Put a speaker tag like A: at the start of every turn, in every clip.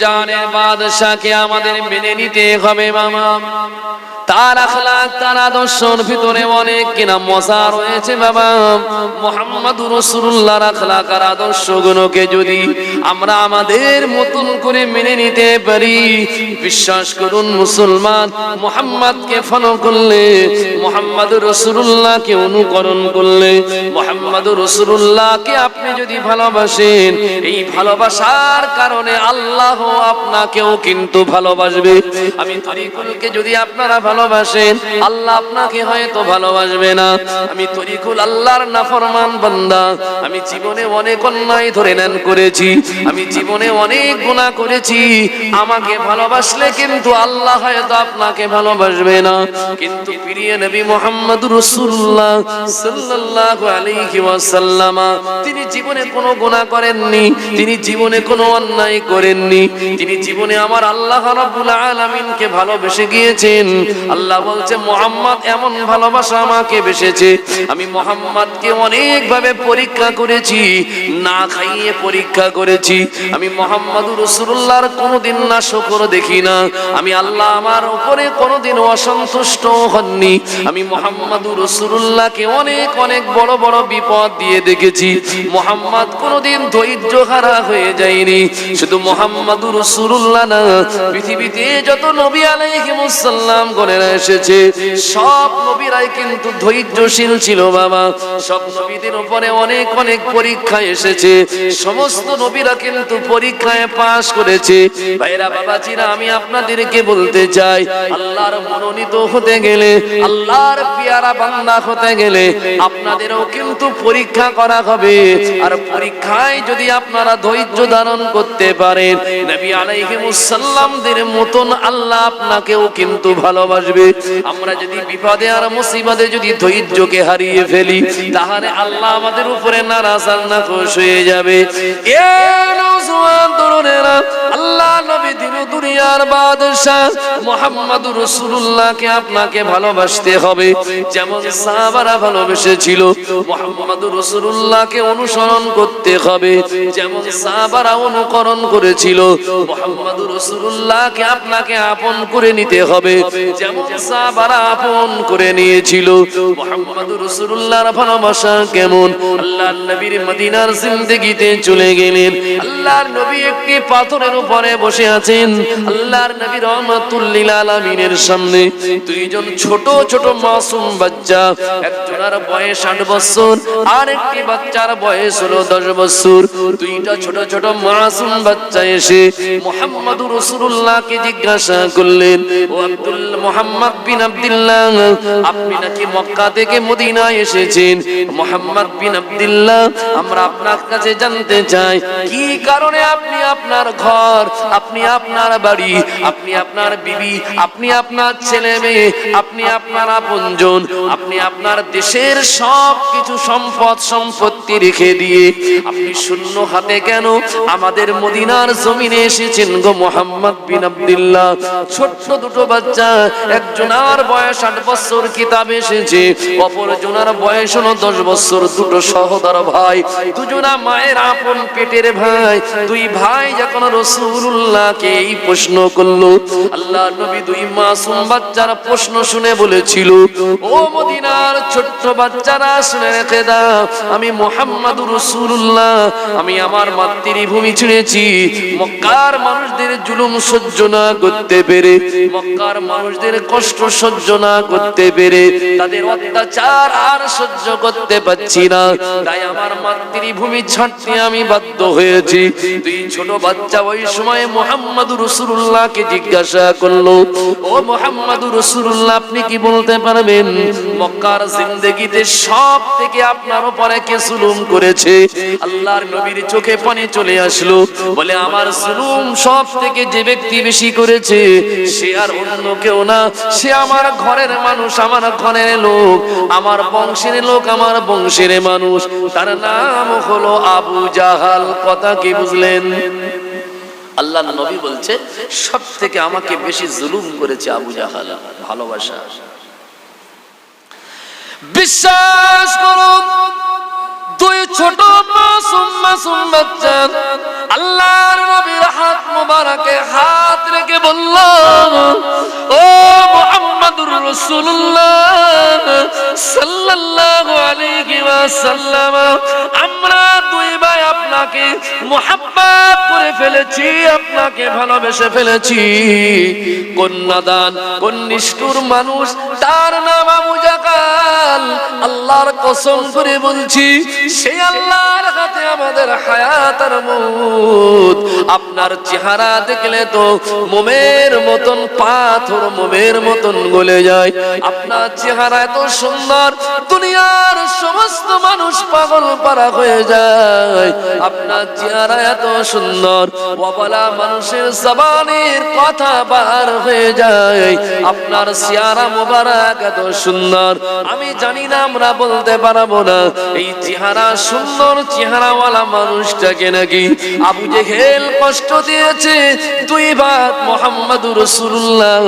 A: জানের বাদশাকে আমাদের মেনে নিতে হবে, মামা। তার আখলাক তার আদর্শর ভিতরে অনেক কিনা রয়েছে, বাবা। মোহাম্মদ রসুল্লাহর আখলাক আর যদি আমরা আমাদের মতন করে মেনে নিতে পারি, বিশ্বাস করুন মুসলমান, মোহাম্মদকে ফলো করলে মোহাম্মদ রসুল্লাহকে অনুকরণ করলে মোহাম্মদ রসুল্লাহকে আপনি যদি ভালোবাসেন, এই ভালোবাসার কারণে আল্লাহ আপনাকেও কিন্তু ভালোবাসবে। আমি তরিকুলকে যদি আপনারা ভালোবাসেন, আল্লাহ আপনাকে হয়তো ভালোবাসবে না। আমি তরিকুল আল্লাহর নাফরমান বান্দা। আমি জীবনে অনেক অন্যায় ধরে নেন করেছি। আমি জীবনে অনেক গুনাহ করেছি। আমাকে ভালোবাসলে কিন্তু আল্লাহ হয়তো আপনাকে ভালোবাসবে না। কিন্তু নবী মোহাম্মদ রাসূলুল্লাহ সাল্লাল্লাহু আলাইহি তিনি জীবনে কোনো গুনাহ করেননি। তিনি জীবনে কোনো অন্যায় করেননি। তিনি জীবনে আমার আল্লাহ রাব্বুল আলামিনকে ভালোবেসে গিয়েছেন। আল্লাহ বলছে, মোহাম্মদ এমন ভালোবাসা আমাকে বেসেছে। আমি মোহাম্মদকে অনেক ভাবে পরীক্ষা করেছি, না খাইয়ে পরীক্ষা করেছি। আমি মোহাম্মদ রসুল্লাহর কোনোদিন না শকর দেখি না। আমি আল্লাহ আমার উপরে কোনোদিন অসন্তুষ্ট হননি। আমি মোহাম্মদ রসুল্লাহকে অনেক অনেক বড় বড় বিপদ দিয়ে দেখেছি। মোহাম্মদ কোনোদিন ধৈর্য হারা হয়ে যায়নি। শুধু মোহাম্মদ রসুল্লাহ না, পৃথিবীতে যত নবী এসেছে, সব নবীরাই কিন্তু ধৈর্যশীল ছিল বাবা। সব নবীদের উপরে অনেক অনেক পরীক্ষা এসেছে, সমস্ত নবীরা কিন্তু পরীক্ষায় পাশ করেছে। ভাইরা আমি আপনাদেরকে বলতে চাই, আল্লাহর মনোনীত হতে গেলে, আল্লাহর পিয়ারা বান্দা হতে গেলে আপনাদেরও কিন্তু পরীক্ষা করা হবে। আর পরীক্ষায় যদি আপনারা ধৈর্য ধারণ করতে পারেন নবী আলাইহিমুসাল্লামদের মতন আল্লাহ আপনাকেও কিন্তু ভালোবাসবে। আমরা যদি বিপদে আর যদি ধৈর্যকে হারিয়ে ফেলি, তাহলে আল্লাহ আমাদের উপরে নারাজ আর হয়ে যাবে। এ তরুণেরা, আল্লাহ নবী দিন দুনিয়ার আপনাকে ভালোবাসতে হবে। যেমন সাহাবারা ভালোবেসেছিল, মুহাম্মদ রাসূলুল্লাহকে অনুসরণ করতে হবে। যেমন সাহাবারা অনুকরণ করেছিল চলে গেলেন। আল্লাহর নবী একটি পাথরের উপরে বসে আছেন। আল্লাহর নবী রহমাতুল সামনে। দুইজন ছোট ছোট মাসুম বাচ্চা। একজনের বয়স আট বছর, আর একটি বাচ্চার বয়স হলো দশ বছর। দুইটা ছোট ছোট মাসুম বাচ্চা এসে রাসূলুল্লাহকে জিজ্ঞাসা করলেন, ও আব্দুল মোহাম্মদ বিন আব্দুল্লাহ, আপনি নাকি মক্কা থেকে মদিনায় এসেছেন? মোহাম্মদ বিন আব্দুল্লাহ, আমরা আপনার কাছে জানতে চাই, কি কারণে আপনি আপনার ঘর, আপনি আপনার বাড়ি, আপনি আপনার বিবি, আপনি আপনার ছেলে মেয়ে আপনি আপনার আপনজন, আপনি আপনার দেশের সব কিছু সম্পদ সম্পত্তি রেখে দিয়ে, আপনি শূন্য হাতে কেন আমাদের মদিনার জমিনে এসেছেন গো মোহাম্মদ বিন আব্দুল্লাহ। ছোট্ট দুটো বাচ্চা, একজনার বয়স আট বছর কিতাব এসেছে, অপরজনার বয়স হলো দশ বছর, দুটো সহদর ভাই, দুজনা মায়ের আপন পেটের ভাই, দুই ভাই যখন রসুল্লাহকে এই প্রশ্ন করল, আল্লাহ নবী দুই মাসুম বাচ্চার প্রশ্ন শুনে বলেছিল, ও মদিনার ছোট্ট বাচ্চারা, শুনে রেখে দাও, আমি মোহাম্মদ রসুল্লাহ আমি আমার মাতৃভূমি ছেড়েছি মক্কার মানুষদের জুলুম সহ্য না করতে পেরে, মক্কার মানুষদের কষ্ট সহ্য না করতে পেরে, তাদের অত্যাচার আর সহ্য করতে পারছি না। তাই আমার মাতৃভূমি ছাড়তে আমি বাধ্য হয়েছি। দুই ছোট বাচ্চা ওই সময় মোহাম্মদ রসুল্লাহকে জিজ্ঞাসা করল, ও মোহাম্মদ রসুল্লাহ আপনি কি বলতে পারবেন? মক্কার জিন্দগিতে সব থেকে আপনার উপরে কে জুলুম করেছে? আল্লাহর নবীর চোখে পানি চলে আসলো, বলে, আমার জুলুম সব থেকে যে ব্যক্তি বেশি করেছে, সে আর অন্য কেউ না। সে আমার ঘরের মানুষ, আমার ঘরের লোক, আমার বংশের লোক, আমার বংশের মানুষ। তার নাম হলো আবু জাহাল। কথা কি বুঝলেন? আল্লাহ নবী বলছে সব থেকে আমাকে বেশি জুলুম করেছে আবু জাহাল। ভালোবাসা। বিশ্বাস করুন দুই ছোট মাসুম মাসুম বাচ্চা। আল্লাহর নবীর হাত হাত রেখে বলল, ও মুহাম্মাদুর রাসূলুল্লাহ সাল্লাল্লাহু আলাইহি ওয়াসাল্লাম, আমরা দুই ভাই আপনাকে মোহাব্বত করে ফেলেছি, আপনাকে ভালোবেসে ফেলেছি। কন্যাদান, কোন নিষ্ঠুর মানুষ, তার নাম আবু জাকাল। আল্লাহর কসম করে বলছি সেই আল্লাহর হাতে আমাদের হায়াত আর মৌত। আপনার চেহারা দেখলে তো মোমের মতন, পাথর মোমের মতন গলে যায়। আপনার চেহারা এত সুন্দর, দুনিয়ার সমস্ত মানুষ পাগল পারা হয়ে যায়। আপনার চেহারা এত সুন্দর। বলা মানুষের জবানের কথা বার হয়ে যায়। আপনার চেহারা মোবারক এত সুন্দর। আমি জানি না, আমরা বলতে পারব না। এই চেহারা সুন্দর চেহারাওয়ালা মানুষটাকে নাকি আবু জেহেল কষ্ট দিয়েছে। দুই ভাগ মোহাম্মদুর রসুল্লাহ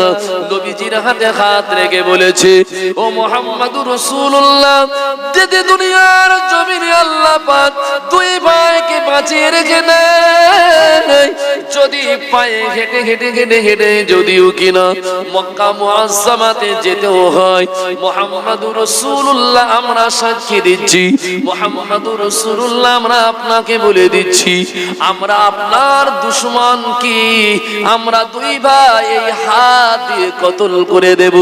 A: নবীজির হাতে হাত রেখে বলেছে, ও মোহাম্মদুর রসুল্লাহ দুনিয়ার জমিনে আল্লাহ দুই ভাইকে রেখে দেয় যদি পায়ে হেঁটে হেঁটে হেঁটে হেঁটে যদিও কিনা মক্কা মুআজ্জামাতে যেতেও হয়। মোহাম্মদুর রসুল্লাহ আমরা সাক্ষী দিচ্ছি। মোহাম্মদুর রসুল্লাহ আমরা আপনাকে বলে দিচ্ছি, আমরা আপনার দুশ্মন কি? আমরা দুই ভাই এই হাত দিয়ে কতল করে দেব?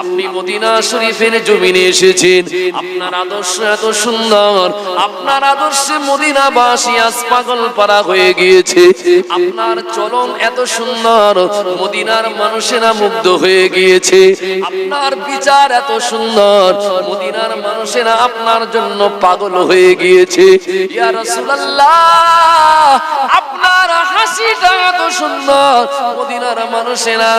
A: আপনি মদিনা শরীফের জমিনে এসেছেন। আপনার আদর্শ এত সুন্দর। আপনার আদর্শে মদিনাবাসী আজ পাগল পারা হয়ে গিয়েছে। আপনার চলন এত সুন্দর, মদিনার মানুষেরা মুগ্ধ হয়ে গিয়েছে। আপনার বিচার এত সুন্দর, মদিনার মানুষেরা আপনার জন্য পাগল হয়ে গিয়েছে। আপনার হাসিটা এত সুন্দর, মদিনার মানুষেরা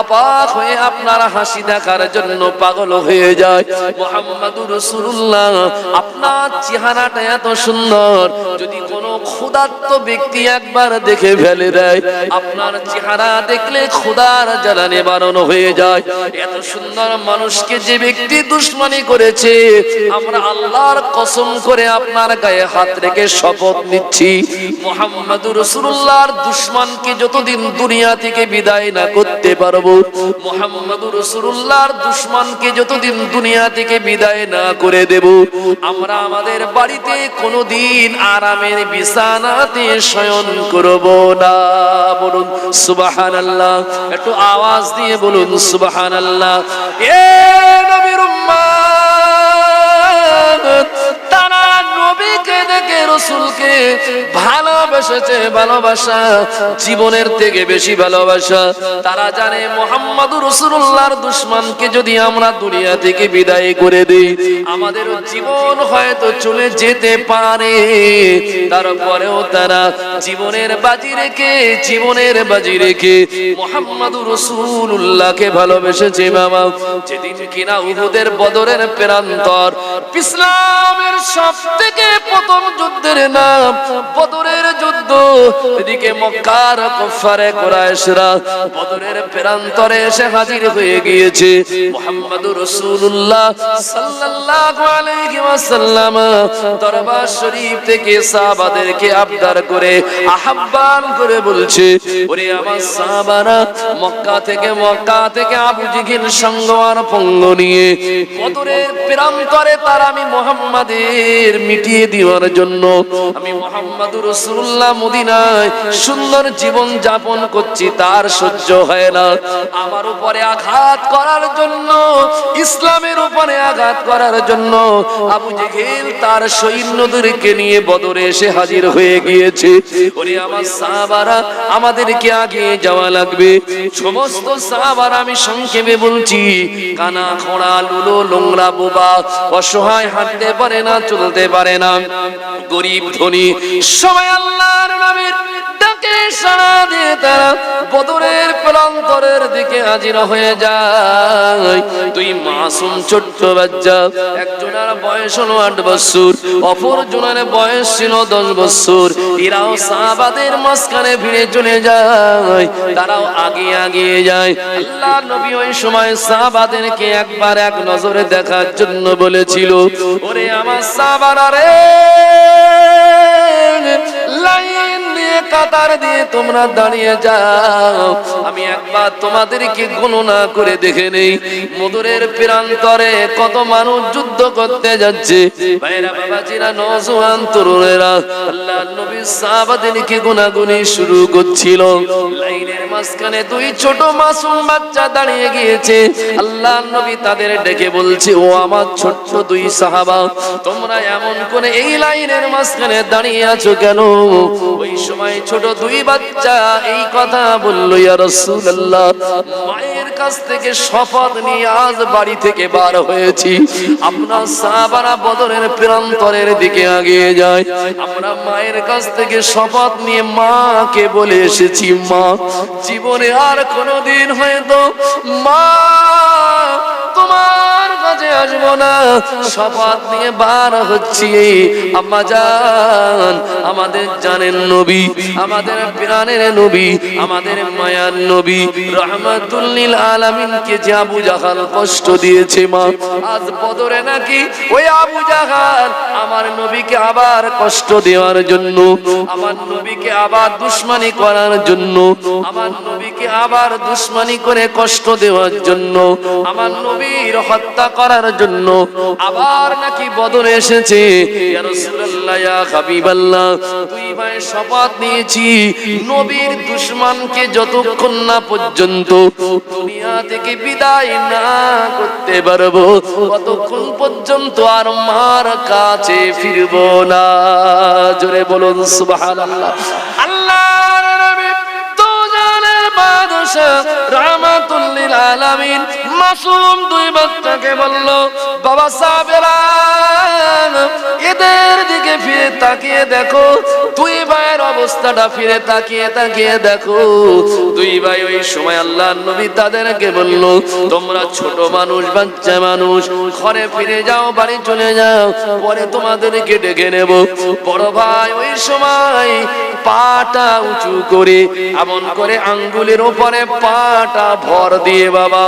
A: অবাক হয়ে আপনার হাসি দেখার জন্য পাগল হয়ে যায়। মোহাম্মদুর রাসূলুল্লাহ, আপনার চেহারাটা এত সুন্দর, যদি কোনো ক্ষুধার্ত ব্যক্তি একবার দেখে ফেলে দেয়। আপনার চেহারা দেখলে জ্বালা নিবারণ হয়ে যায়। এত সুন্দর মানুষকে যে ব্যক্তি দুশ্মনী করেছে, আমরা আল্লাহর কসম করে আপনার গায়ে হাত রেখে শপথ নিচ্ছি। মোহাম্মদুর রসুল্লাহর দুশ্মনকে যতদিন দুনিয়া থেকে বিদায় না করতে পারব, মোহাম্মদুর রসুল্লাহর দুশ্মনকে যতদিন দুনিয়া থেকে বিদায় না করে দেব, আমরা আমাদের বাড়িতে কোনোদিন আরামের বিছানাতে শয়ন করব না, বলুন সুবাহান আল্লাহ একটু আওয়াজ দিয়ে বলুন সুবাহান আল্লাহ এ নবীর তারা রসুলকে ভালোবেসেছে ভালোবাসা, জীবনের থেকে বেশি ভালোবাসা। তারা জানে মোহাম্মদ রসুল্লাহর দুশ্মনকে যদি আমরা দুনিয়া থেকে বিদায় করে দিই, আমাদের জীবন হয়তো চলে যেতে পারে। তারপরেও তারা জীবনের বাজি রেখে, জীবনের বাজি রেখে মোহাম্মদ রসুল্লাহকে ভালোবেসেছে বাবা। যেদিন কিনা উহুদের বদরের প্রান্তর ইসলামের সব থেকে প্রথম যুদ্ধের নাম, বদরের যুদ্ধ। এদিকে মক্কার কুফারে কুরাইশরা বদরের প্রান্তরে এসে হাজির হয়ে গিয়েছে। মুহাম্মদুর রাসূলুল্লাহ সাল্লাল্লাহু আলাইহি ওয়াসাল্লাম দরবার শরীফ থেকে সাহাবাদেরকে আবদার করে, আহ্বান করে বলছে, ওরে আমার সাহাবারা, মক্কা থেকে মক্কা থেকে আবু জিহিল সঙ্গ পঙ্গ নিয়ে বদরের প্রান্তরে তার আমি মোহাম্মদের মিটিয়ে দেওয়ার জন্য আমি মোহাম্মদ রসুল্লাহ মদিনায় সুন্দর জীবন যাপন করছি, তার সহ্য হয় না। আমার উপরে আঘাত করার জন্য, ইসলামের উপরে আঘাত করার জন্য আবু জেহেল তার সৈন্যদেরকে নিয়ে বদরে এসে হাজির হয়ে গিয়েছে। ওরে আমার সাহাবারা আমাদেরকে আগে যাওয়া লাগবে। সমস্ত সাহাবারা আমি সংক্ষেপে বলছি, কানা, খোড়া, লুলো লোংরা বোবা, অসহায়, হাঁটতে পারে না, চলতে পারে না। গরিব ধনী, সবাই আল্লাহর নামের ডাকে সাড়া দিয়ে তারা বদরের প্রান্তরের দিকে হাজির হয়ে যায়। তুই মাসুম ছোট্ট বাচ্চা, একজনের বয়স হলো আট বছর, অপর জনের বয়স ছিল দশ বছর। এরাও সাহাবাদের মাঝখানে ভিড়ে চলে যায়, তারাও আগে আগে যায়। আল্লাহ নবী ওই সময় সাহাবাদেরকে একবার এক নজরে দেখার জন্য বলেছিল, ওরে আমার সাহাবারা রে! কাতার দিয়ে তোমরা দাঁড়িয়ে যাও। আমি একবার তোমাদেরকে গণনা করে দেখে নেই। মধুরের প্রান্তরে কত মানুষ যুদ্ধ করতে যাচ্ছে। দাঁড়িয়ে গিয়েছে। তাদের ডেকে বলছে, ও আমার ছোট্ট দুই তোমরা এমন করে এই লাইনের মাঝখানে দাঁড়িয়ে আছো কেন? ওই সময় ছোট দুই বাচ্চা এই কথা বলল মায়ের কাছ থেকে শপথ নিয়ে আজ বাড়ি থেকে বার হয়েছি। আপনার সাহাবারা বদরের প্রান্তরের দিকে আগিয়ে যায় আমরা মায়ের কাছ থেকে শপথ নিয়ে মাকে বলে এসেছি, মা, জীবনে আর কোনোদিন হয়তো, মা, তোমার কাছে আসব না। শপথ নিয়ে বার হচ্ছি। আম্মা জান, আমাদের জানেন নবী আমাদের প্রাণের নবী, আমাদের মায়ার নবী রহমাতুল্লিল আলামিনকে যে আবু জাহাল কষ্ট দিয়েছে মা, আজ বদরে নাকি ওই আবু জাহাল আমার নবীকে আবার কষ্ট দেওয়ার জন্য, আমার নবীকে আবার দুশ্মনী করার জন্য, আমার নবীকে আবার দুশ্মনী করে কষ্ট দেওয়ার জন্য, আমার নবীর হত্যা করার জন্য আবার নাকি বদরে এসেছে। ইয়া ভাই শপথ নিয়েছি নবীর দুশ্মনকে যতক্ষণ না পর্যন্ত দুনিয়া থেকে বিদায় না করতে পারব, ততক্ষণ পর্যন্ত আর মার কাছে ফিরবো না। জোরে বলুন, সুবহানাল্লাহ। দুজানের বাদশা রাহমাতুল্লিল আলামিন। মাসুম দুই বাচ্চাকে বলল, বাবা এদের দিকে ফিরে তাকিয়ে দেখো। ভাইয়ের অবস্থাটা ফিরে তাকিয়ে তাকিয়ে দেখো। দুই ভাই ওই সময় আল্লাহ নবী তাদেরকে বলল, তোমরা ছোট মানুষ, বাচ্চা মানুষ, ঘরে ফিরে যাও, বাড়ি চলে যাও, পরে তোমাদেরকে ডেকে নেব। বড় ভাই ওই সময় পাটা উঁচু করে এমন করে আঙ্গুলের উপরে পাটা ভর দিয়ে বাবা।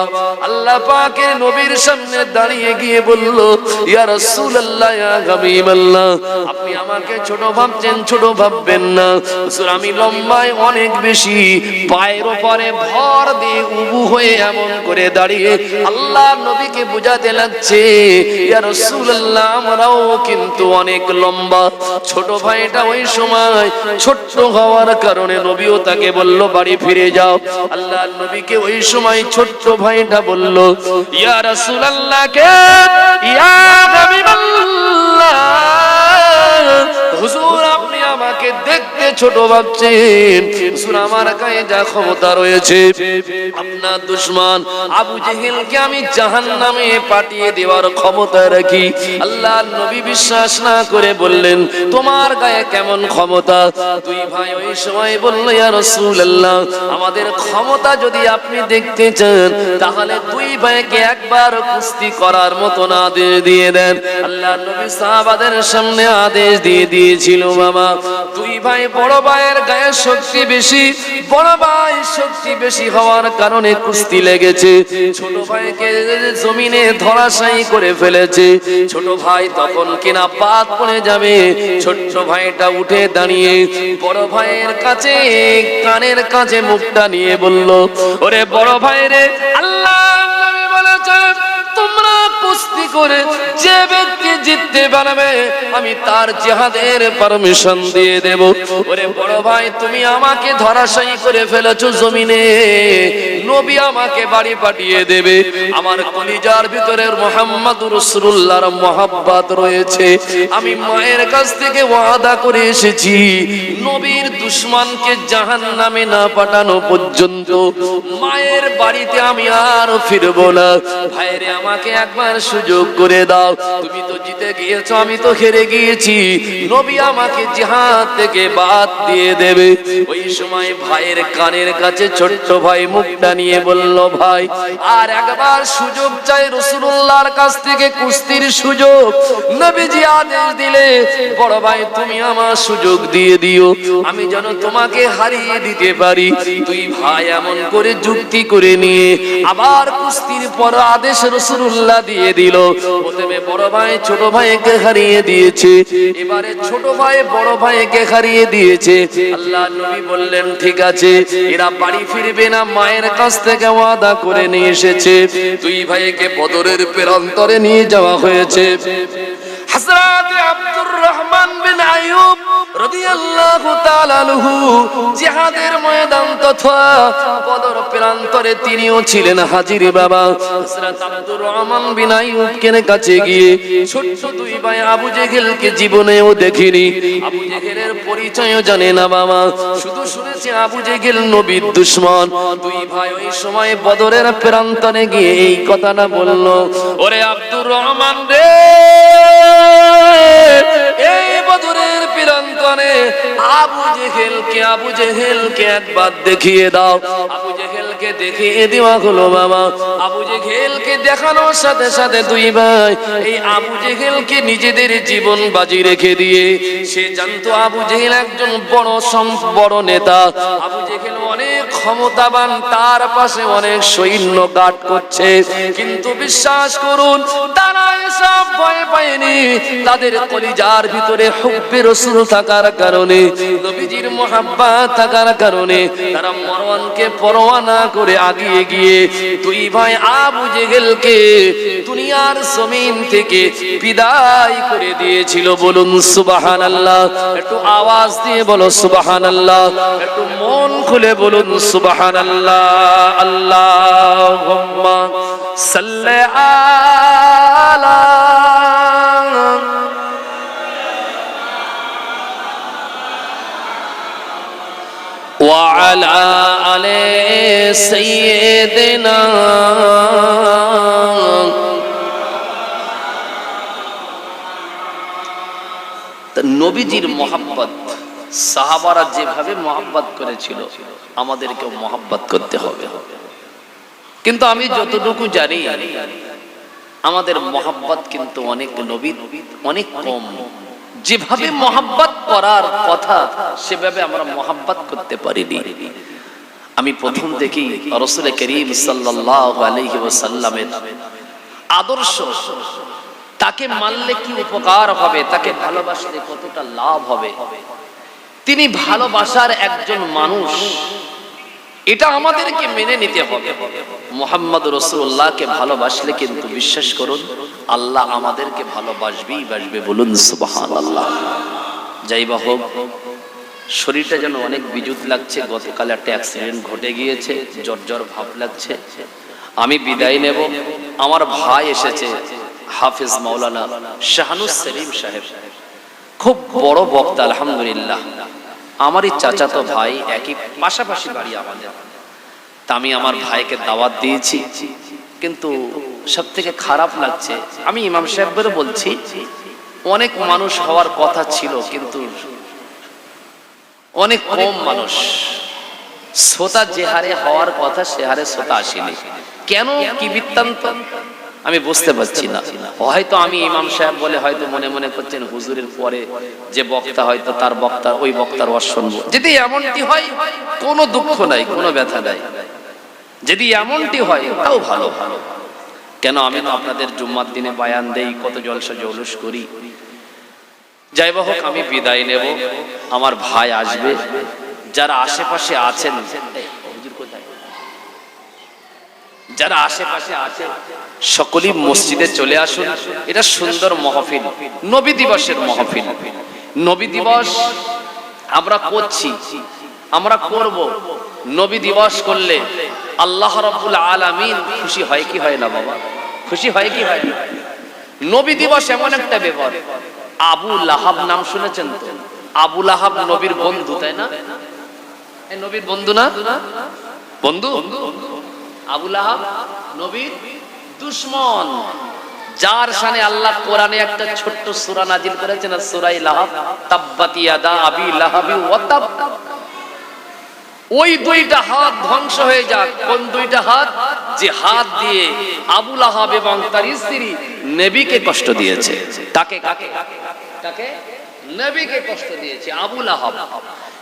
A: আল্লাহ পাকের নবীর সামনে দাঁড়িয়ে গিয়ে বলল, ইয়া রাসূলুল্লাহ, ইয়া আপনি আমাকে ছোট ভাবছেন, ছোট ভাববেন না। হুজুর, আমি লম্বায় অনেক বেশি পায়ের উপরে ভর দিয়ে উবু হয়ে এমন করে দাঁড়িয়ে আল্লাহ নবীকে বুঝাতে লাগছে, ইয়া রাসূলুল্লাহ, আমরাও কিন্তু অনেক লম্বা। ছোট ভাইটা ওই সময় ছোট্ট হওয়ার কারণে নবীও তাকে বলল, বাড়ি ফিরে যাও। আল্লাহ নবীকে ওই সময় ছোট্ট ভাইটা বলল, ইয়া রাসূলুল্লাহ কে ইয়া হাবিবাল্লাহ, হুজুর আপনি আমাকে দেখতে ছোট ভাবছেন আমার গায়ে যা ক্ষমতা রয়েছে। আপনার দুশ্মন আবু জেহেলকে আমি জাহান্নামে পাঠিয়ে দেওয়ার ক্ষমতা রাখি। আল্লাহ নবী বিশ্বাস না করে বললেন, তোমার গায়ে কেমন ক্ষমতা? দুই ভাই ওই সময় বলল, ইয়া রাসূলুল্লাহ, আমাদের ক্ষমতা যদি আপনি দেখতে চান, তাহলে দুই ভাইকে একবার কুস্তি করার মতো আদেশ দিয়ে দেন। আল্লাহ নবী সাহাবাদের সামনে আদেশ দিয়ে দিয়েছিল বাবা দুই ভাই বড় ভাইয়ের গায়ে শক্তি বেশি, বড় ভাই শক্তি বেশি হওয়ার কারণে কুস্তি লেগেছে। ছোট ভাইকে জমিনে ধরাশায়ী করে ফেলেছে। ছোট ভাই তখন কিনা পাত পড়ে যাবে। ছোট্ট ভাইটা উঠে দাঁড়িয়ে বড় ভাইয়ের কাছে, কানের কাছে মুখটা নিয়ে বলল, ওরে বড় ভাই রে, আল্লাহ নবী বলেছেন, তোমরা কুস্তি করে যে ব্যক্তি জিততে পারবে, আমি তার জিহাদের পারমিশন দিয়ে দেব। ওরে বড় ভাই, তুমি আমাকে ধরাশায়ী করে ফেলেছো জমিনে। নবী আমাকে বাড়ি পাঠিয়ে দেবে। আমার কলিজার ভিতরে মোহাম্মদ রসুল্লাহর মহাব্বাত রয়েছে। আমি মায়ের কাছ থেকে ওয়াদা করে এসেছি, নবীর দুশ্মনকে জাহান নামে না পাঠানো পর্যন্ত। মায়ের বাড়িতে আমি আর ফিরবো না। ভাইরে, আমাকে একবার সুযোগ করে দাও। তুমি তো জিতে গিয়েছো, আমি তো হেরে গিয়েছি। নবী আমাকে জিহাদ থেকে বাদ দিয়ে দেবে। ওই সময় ভাইয়ের কানের কাছে ছোট্ট ভাই মুখটা নিয়ে বলল, ভাই, আর একবার সুযোগ চাই রসুল্লাহর কাছ থেকে কুস্তির সুযোগ। নবীজি আদেশ দিলে, বড় ভাই, তুমি আমার সুযোগ দিয়ে দিও। আমি যেন তোমাকে হারিয়ে দিতে পারি। তুই ভাই, এমন করে যুক্তি করে নিয়ে আবার কুস্তির পর আদেশ রসুল্লাহ দিয়ে দিল। প্রথমে বড় ভাই ছোট ভাইকে হারিয়ে দিয়েছে। এবারে ছোট ভাই বড় ভাইকে হারিয়ে দিয়েছে। আল্লাহ নবী বললেন, ঠিক আছে, এরা বাড়ি ফিরবে না, মায়ের কাছ থেকে ওয়াদা করে নিয়ে এসেছে। দুই ভাইকে বদরের প্রান্তরে নিয়ে যাওয়া হয়েছে। হযরত আব্দুর রহমান আইয়ুব রাদিয়াল্লাহু তাআলা আনহু জিহাদের ময়দান তথা বদর প্রান্তরে তিনিও ছিলেন হাজির বাবা। হযরত আব্দুর রহমান বিন কাছে গিয়ে দুই ভাই আবু জেহেলকে জীবনেও দেখিনি। আবু জেহেলের পরিচয়ও জানে না বাবা। শুধু শুনেছি আবু জেহেল নবীর দুশমন। দুই ভাই ওই সময় বদরের প্রান্তরে গিয়ে এই কথাটা বলল, ওরে আব্দুর রহমান রে, এই বদরের প্রান্তরে আবু জেহেলকে আবু জেহেলকে একবার দেখিয়ে দাও। আবু জেহেলকে দেখিয়ে দেওয়া হলো বাবা। আবু জেহেলকে দেখানোর সাথে সাথে দুই ভাই এই আবু জেহেলকে নিজেদের জীবন বাজি রেখে দিয়ে, সে জানতো আবু জেহেল একজন বড় সম- বড় নেতা। আবু জেহেল অনেক ক্ষমতাবান, তার পাশে অনেক সৈন্য গার্ড করছে। কিন্তু বিশ্বাস করুন, তারা এসব ভয় পায়নি। তাদের কলিজার ভিতরে হুব্বে রসুল থাকার কারণে, নবীজির মোহাব্বত থাকার কারণে, তারা মরওয়ানকে পরোয়া না করে আগিয়ে গিয়ে দুই ভাই আবু জেহেলকে দুনিয়ার জমিন থেকে বিদায় করে দিয়েছিল। বলুন সুবাহান আল্লাহ একটু আওয়াজ দিয়ে বলো সুবাহান আল্লাহ একটু মন খুলে বলুন সুবাহান আল্লাহ আল্লাহ সাল্লে আলা وعلى آل سيدنا তা নবীজির মোহাব্বত সাহাবারা যেভাবে মোহাব্বত করেছিল আমাদেরকেও মোহাব্বত করতে হবে কিন্তু আমি যতটুকু জানি আমাদের মোহাব্বত কিন্তু অনেক নবীর অনেক কম যেভাবে মোহাব্বত করার কথা, সেভাবে আমরা মোহাব্বত করতে পারিনি। আমি প্রথম থেকেই রসুল করিম ওয়াসাল্লামের আদর্শ। তাকে মানলে কি উপকার হবে, তাকে ভালোবাসলে কতটা লাভ হবে? তিনি ভালোবাসার একজন মানুষ। এটা আমাদেরকে মেনে নিতে হবে। মোহাম্মদ রসুল্লাহকে ভালোবাসলে কিন্তু, বিশ্বাস করুন আল্লাহ আমাদেরকে ভালোবাসবেই বাসবে বলুন সুবাহান আল্লাহ যাই বা হোক, শরীরটা যেন অনেক বিদ্যুৎ লাগছে, গতকাল একটা অ্যাক্সিডেন্ট ঘটে গিয়েছে, জ্বর জ্বর ভাব লাগছে। আমি বিদায় নেব, আমার ভাই এসেছে, হাফিজ মাওলানা শাহানুস সেলিম সাহেব। খুব বড় বক্তা, আলহামদুলিল্লাহ। আমারই চাচাতো ভাই একই, পাশাপাশি বাড়ি আমাদের। তা আমি আমার ভাইকে দাওয়াত দিয়েছি, কিন্তু সব থেকে খারাপ লাগছে আমি ইমাম সাহেবের বলছি অনেক মানুষ হওয়ার কথা ছিল কিন্তু অনেক কম মানুষ। শ্রোতা যে হারে হওয়ার কথা সে হারে শ্রোতা আসেনি। কেন? কি বৃত্তান্ত? আমি বুঝতে পারছি না। হয়তো আমি ইমাম সাহেব বলে হয়তো মনে মনে করছেন হুজুরের পরে যে বক্তা হয়তো তার বক্তা ওই বক্তার শুনব। যদি এমনটি হয় কোনো দুঃখ নাই কোনো ব্যথা নাই। যদি এমনটি হয় তাও ভালো ভালো। কেন আমি তো আপনাদের জুম্মার দিনে বায়ান দেই, কত জলসা জৌলুস করি? যাই হোক, আমি বিদায় নেব। আমার ভাই আসবে। যারা আশেপাশে আছেন, যারা আশেপাশে আছেন, সকলেই মসজিদে চলে আসুন। এটা সুন্দর মহফিল, নবী দিবসের মহফিল। নবী দিবস আমরা করছি, আমরা করব। নবী দিবস করলে আল্লাহ রাব্বুল আলামিন খুশি হয় কি হয় না বাবা? খুশি হয় কি হয়? নবী দিবস এমন একটা ব্যাপার আবু লাহাব নাম শুনেছেন তো? আবু লাহাব নবীর বন্ধু, তাই না? নবীর বন্ধু না? বন্ধু? আবু লাহাব নবীর দুশ্মন, যার শানে আল্লাহ কোরআনে একটা ছোট্ট সূরা নাজিল করেছেন সূরাই লাহাব, তাব্বাত ইয়াদা আবি লাহাবি ওয়া তাব। ওই দুইটা হাত ধ্বংস হয়ে যাক। কোন দুইটা হাত? যে হাত দিয়ে আবুল আহাব এবং তার স্ত্রী নবীকে কষ্ট দিয়েছে। তাকে কাকে? তাকে নবীকে কষ্ট দিয়েছে আবুল আহাব।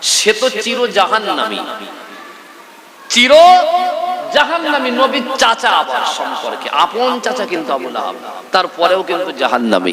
A: সে তো চির জাহান্নামী। চির জাহান্নামী নবীর চাচা আবার সম্পর্কে। আপন চাচা কিন্তু আবুল আহাব। তারপরেও কিন্তু জাহান্নামী।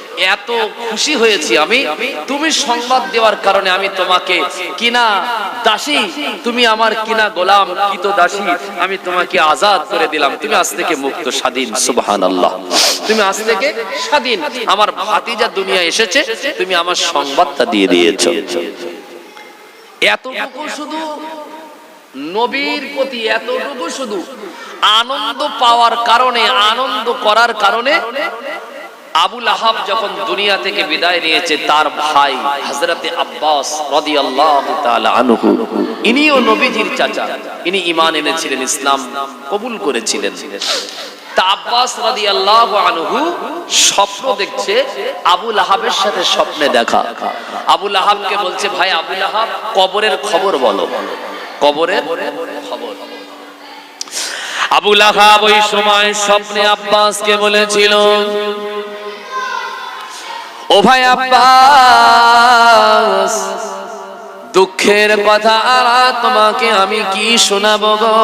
A: এত খুশি হয়েছি আমি। তুমি সংবাদ দেওয়ার কারণে আমি তোমাকে কিনা দাসী, তুমি আমার কিনা গোলাম, কিত দাসী, আমি তোমাকে আজাদ করে দিলাম। তুমি আজ থেকে মুক্ত, স্বাধীন সুবহান আল্লাহ তুমি আজ থেকে স্বাধীন। আমার ভাতিজা দুনিয়া এসেছে, তুমি আমার সংবাদটা দিয়ে দিয়েছ। এতটুকু শুধু নবীর প্রতি এতটুকু শুধু আনন্দ পাওয়ার কারণে, আনন্দ করার কারণে আবুল আহাব যখন দুনিয়া থেকে বিদায় নিয়েছে, তার ভাই হযরতে আব্বাস রাদিয়াল্লাহু তাআলা আনহু, ইনিও নবীজির চাচা। ইনি ইমান এনেছিলেন, ইসলাম কবুল করেছিলেন। তা আব্বাস রাদিয়াল্লাহু আনহু স্বপ্ন দেখছে, আবুল আহাবের সাথে স্বপ্নে দেখা। আবুল আহাবকে বলছে, ভাই আবুল আহাব, কবরের খবর বলো। কবরের খবর। আবুল আহাব ওই সময় স্বপ্নে আব্বাসকে বলেছিল ও ভাই আব্বাস দুঃখের কথা আর তোমাকে আমি কি শোনাবো গো?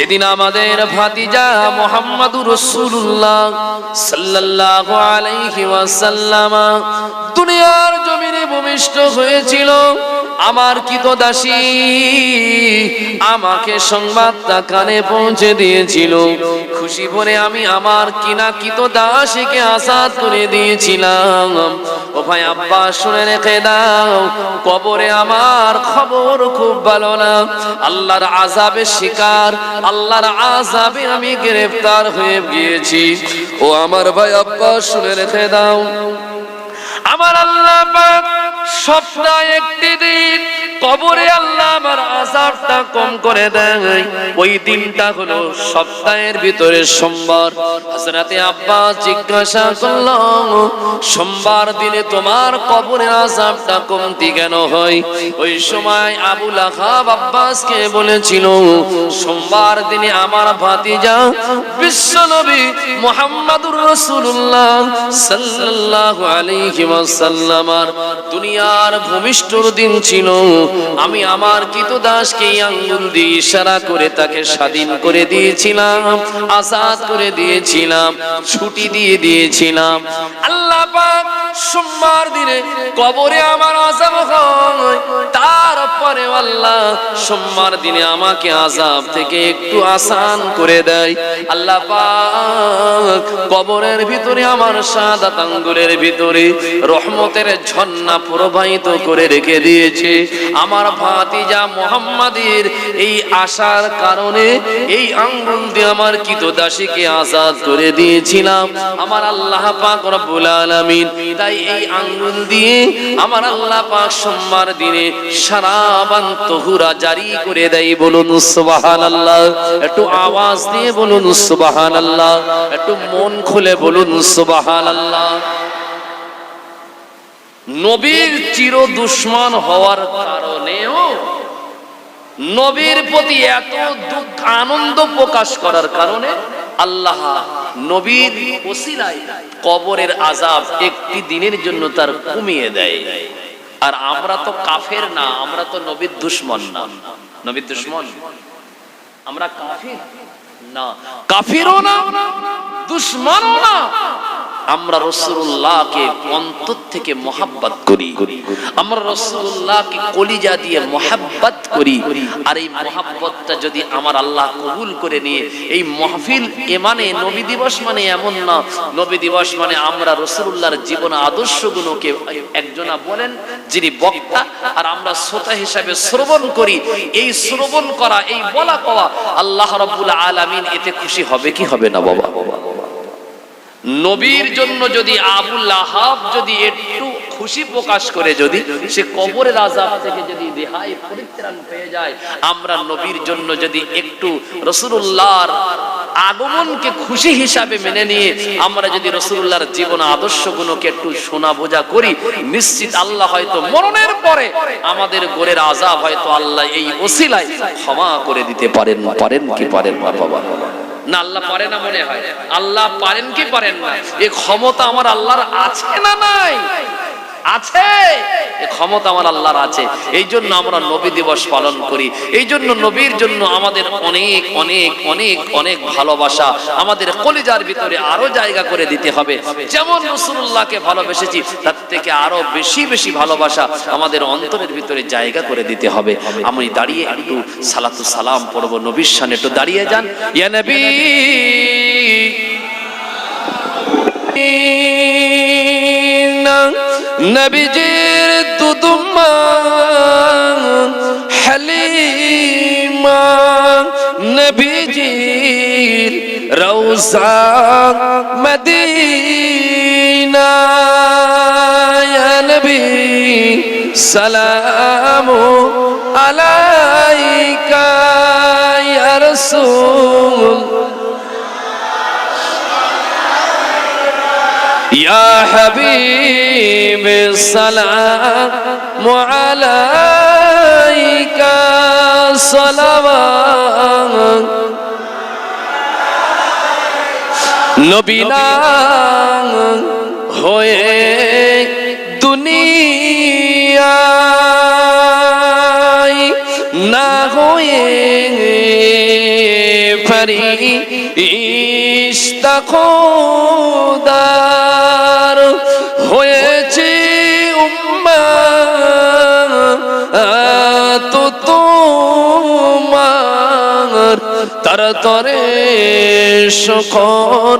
A: যেদিন আমাদের ভাতিজা মোহাম্মদুর রসুল্লাহ সাল্লাল্লাহু আলাইহি দুনিয়ার জমিনে ভূমিষ্ঠ হয়েছিল, আমার দাসী আমাকে সংবাদটা কানে পৌঁছে দিয়েছিল। খুশি ভরে আমি আমার কিনা দাসীকে আসাদ করে দিয়েছিলাম। ও ভাই আব্বা, শুনে রেখে দাও, কবরে আমার খবর খুব ভালো না। আল্লাহর আজাবের শিকার আল্লাহর আজাবে আমি গ্রেফতার হয়ে গিয়েছি। ও আমার ভাই আব্বা শুনে রেখে দাও। আমার আল্লাহ সপ্তাহে একটি দিন কবরে আল্লাহ আমার আজাবটা কম করে দেয়। ওই দিনটা হলো সপ্তাহের ভিতরে সোমবার। হযরতে আব্বাস জিজ্ঞাসা করল, সোমবার দিনে তোমার কবরের আজাবটা কমতি কেন হয়? ওই সময় আবুল আহাব আব্বাসকে বলেছিল, সোমবার দিনে আমার ভাতিজা বিশ্বনবী মুহাম্মাদুর রাসূলুল্লাহ সাল্লাল্লাহু আলাইহি ওয়াসাল্লামার দুনিয়ার ভূমিষ্ঠর দিন ছিল। আমি আমার দাসকে আঙ্গুল দিয়ে ইশারা করে তাকে স্বাধীন করে দিয়েছিলাম, আজাদ করে দিয়েছিলাম, ছুটি দিয়ে দিয়েছিলাম। আল্লাহ সোমবার দিনে কবরে আমার আজাব হয়। তারপরে আল্লাহ সোমবার দিনে আমাকে আজাব থেকে একটু আসান করে দেয়। আল্লাহ কবরের ভিতরে আমার সাদা আঙ্গুলের ভিতরে রহমতের ঝর্ণা প্রবাহিত করে রেখে দিয়েছে। আমার ভাতিজা মোহাম্মদের এই আশার কারণে এই আঙ্গুল দিয়ে আমার কিত দাসীকে আজাদ করে দিয়েছিলাম। আমার আল্লাহ পাক রব্বুল আলামিন তাই এই আঙ্গুল দিয়ে আমার আল্লাহ পাক সোমবার দিনে সারাবান তহুরা জারি করে দেয় বলুন সুবহানাল্লাহ। একটু আওয়াজ দিয়ে বলুন সুবহানাল্লাহ। একটু মন খুলে বলুন সুবহানাল্লাহ। নবীর চির দুশ্মন হওয়ার কারণেও নবীর প্রতি এত দুঃখ, আনন্দ প্রকাশ করার কারণে আল্লাহ নবীর কবরের আজাব একটি দিনের জন্য তার কমিয়ে দেয়। আর আমরা তো কাফের না, আমরা তো নবীর দুশ্মন না। নবীর দুশ্মন? আমরা কাফির না। কাফিরও না, দুশ্মনও না। আমরা রসুল্লাহকে অন্তর থেকে মহাব্বত করি। আমরা রসুল্লাহকে কলিজা দিয়ে মহাব্বত করি। আর এই মহাব্বতটা যদি আমার আল্লাহ কবুল করে নিয়ে, এই মহফিল এ মানে নবী দিবস মানে এমন না। নবী দিবস মানে আমরা রসুল্লাহর জীবন আদর্শগুলোকে একজনা বলেন যিনি বক্তা, আর আমরা শ্রোতা হিসাবে শ্রবণ করি। এই শ্রবণ করা, এই বলা কওয়া আল্লাহ রব্বুল আলামিন, এতে খুশি হবে কি হবে না বাবা বাবা? নবীর জন্য যদি আবুল আহাব যদি একটু খুশি প্রকাশ করে যদি, সে কবরের আজাব থেকে যদি রেহাই পরিত্রাণ পেয়ে যায়, আমরা নবীর জন্য যদি একটু রসুল্লাহর আগমনকে খুশি হিসাবে মেনে নিয়ে আমরা যদি রসুল্লাহর জীবন আদর্শগুলোকে একটু শোনা বোঝা করি, নিশ্চিত আল্লাহ হয়তো মরণের পরে আমাদের গোরের আজাব হয়তো আল্লাহ এই ওসিলায় ক্ষমা করে দিতে পারেন পারেন কি পারেন বাবা। না, আল্লাহ পারে না মনে হয়। আল্লাহ পারেন কি পারেন না? এই ক্ষমতা আমার আল্লাহর আছে না নাই? আছে? ক্ষমতা আমার আল্লাহর আছে। এই জন্য আমরা নবী দিবস পালন করি। এই জন্য নবীর জন্য আমাদের অনেক অনেক অনেক অনেক ভালোবাসা আমাদের কলিজার ভিতরে আরও জায়গা করে দিতে হবে। যেমন রসুল্লাহকে ভালোবেসেছি, তার থেকে আরও বেশি বেশি ভালোবাসা আমাদের অন্তরের ভিতরে জায়গা করে দিতে হবে। আমি দাঁড়িয়ে একটু সালাতু সালাম পড়ব। নবীর সামনে একটু দাঁড়িয়ে যান। ইয়া নবী! নবীজির দুদুমা হালিমা নবীজির রওজা মদিনা। নবী সালামু আলাইকা রাসূল। يا حبيب السلام عليك صلوات নবীনা হয়ে দুনিয়ায় না হয়ে ফরি ইস্তাখোদার হয়েছে উম্মা তো তার তরে শকর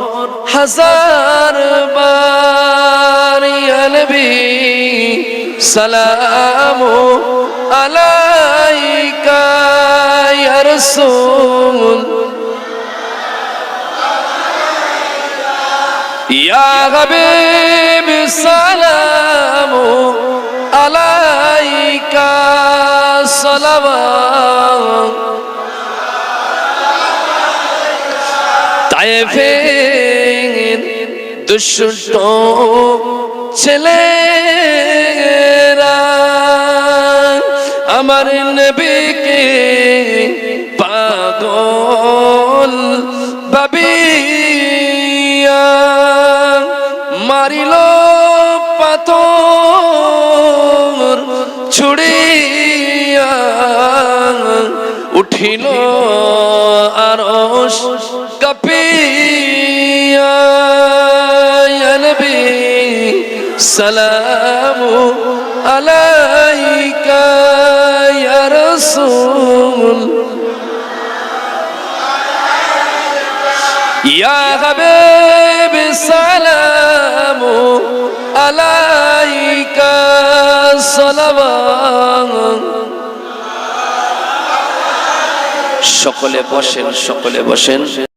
A: হাজার বার আলবি সালামু আলাইকা রাসূল ইয়া হাবিব সালামু আলাইকা সালাওয়াত। তায়েফের দুষ্ট ছেলেরা আমার নবীকে উঠিল আরশ কাপিয়া নবী সালামু আলাইকা ইয়া রাসূল। ইয়া হাবিব সালামু আলাইকা সালাওয়াত সকলে বসেন সকলে বসেন।